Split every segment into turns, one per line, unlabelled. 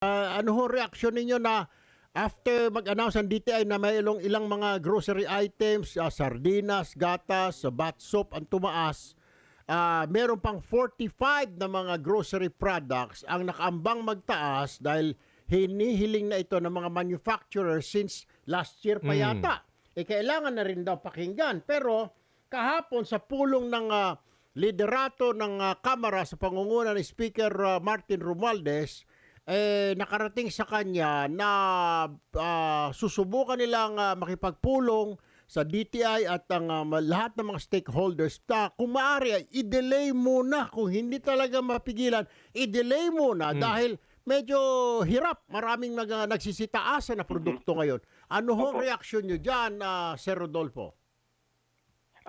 Ah, ano ho reaksyon ninyo na after mag-announce ang DTI na may ilang, ilang mga grocery items, ah, sardinas, gatas, ah, bat soap ang tumaas, ah, meron pang 45 na mga grocery products ang nakaambang magtaas dahil hinihiling na ito ng mga manufacturers since last year pa yata. Eh kailangan na rin daw pakinggan. Pero kahapon sa pulong ng ah, liderato ng ah, Kamara sa pangunguna ni Speaker ah, Martin Romualdez, eh, nakarating sa kanya na ah, susubukan nilang ah, makipagpulong sa DTI at ang ma- lahat ng mga stakeholders na kung maaari ay i-delay muna kung hindi talaga mapigilan. I-delay muna dahil medyo hirap. Maraming nag, ah, nagsisitaasan na produkto ngayon. Ano ho reaksyon nyo dyan ah, Sir Rodolfo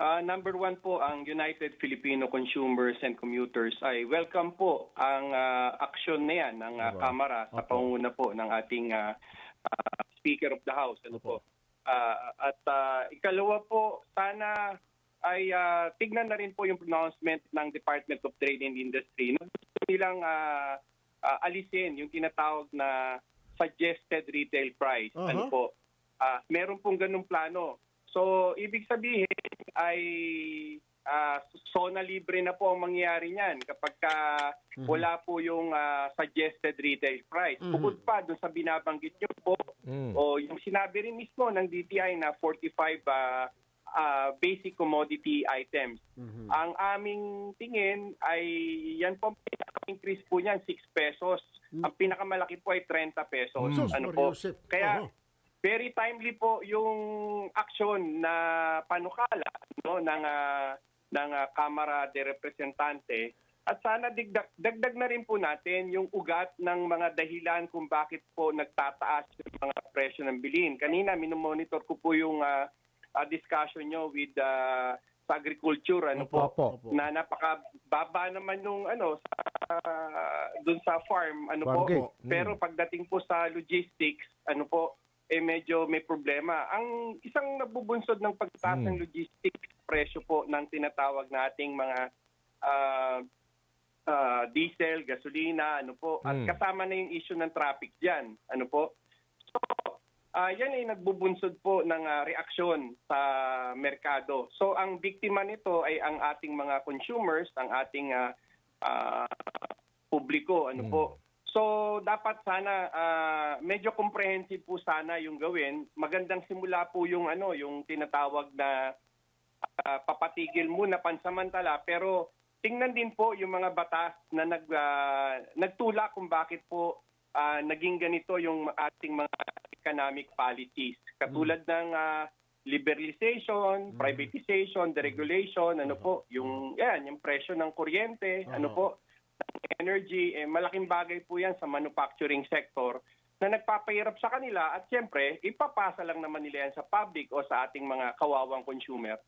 Ah, number one po, ang United Filipino Consumers and Commuters ay welcome po ang ah, aksyon na yan ng
Opo.
Kamara sa
Opo.
pangunguna po ng ating ah, ah, Speaker of the House. Ano po? Ah, at ah, ikalawa po, sana ay ah, tignan na rin po yung pronouncement ng Department of Trade and Industry na gusto nilang ah, ah, alisin yung tinatawag na suggested retail price. Ano
Aha.
po? Ah, meron pong ganung plano. So, ibig sabihin ay ah, zona libre na po ang mangyayari niyan kapag ka
Mhm.
wala po yung ah, suggested retail price.
Mhm.
Bukod pa dun sa binabanggit niyo po
Mm.
o yung sinabi rin mismo ng DTI na 45 ah, ah, basic commodity items.
Mhm.
Ang aming tingin ay yan po pinaka-increase po niyan 6 pesos. Ang pinakamalaki po ay 30 pesos.
Sus,
Ano po? Kaya
Oo.
Very timely po yung aksyon na panukala no ng ah, ng ah, Kamara de Representante at sana digdag, dagdag na rin po natin yung ugat ng mga dahilan kung bakit po nagtataas yung mga presyo ng bilhin. Kanina minomonitor ko po yung ah, ah, discussion nyo with ah, sa agriculture ano
Opo,
po
opo.
na napakababa naman nung ano sa doon sa farm ano
Farm
po
gate.
Pero pagdating po sa logistics ano po eh medyo may problema ang isang nabubunsod ng pagtaas ng logistics presyo po ng tinatawag nating mga ah, ah, diesel gasolina ano po at
Mm.
kasama na yung issue ng traffic diyan ano po so Ah, yan ay nagbubunsod po ng ah, reaksyon sa merkado. So ang biktima nito ay ang ating mga consumers, ang ating ah, ah, publiko, ano
Mm.
po. So dapat sana ah, medyo comprehensive po sana yung gawin. Magandang simula po yung ano, yung tinatawag na ah, papatigil muna pansamantala pero tingnan din po yung mga batas na nag ah, nagtula kung bakit po ah, naging ganito yung ating mga economic policies. Katulad ng ah, liberalization, privatization, deregulation, ano po, yung yan, yung presyo ng kuryente, ano
Oo.
po, energy, eh, malaking bagay po yan sa manufacturing sector na nagpapahirap sa kanila at siyempre, ipapasa lang naman nila yan sa public o sa ating mga kawawang consumer.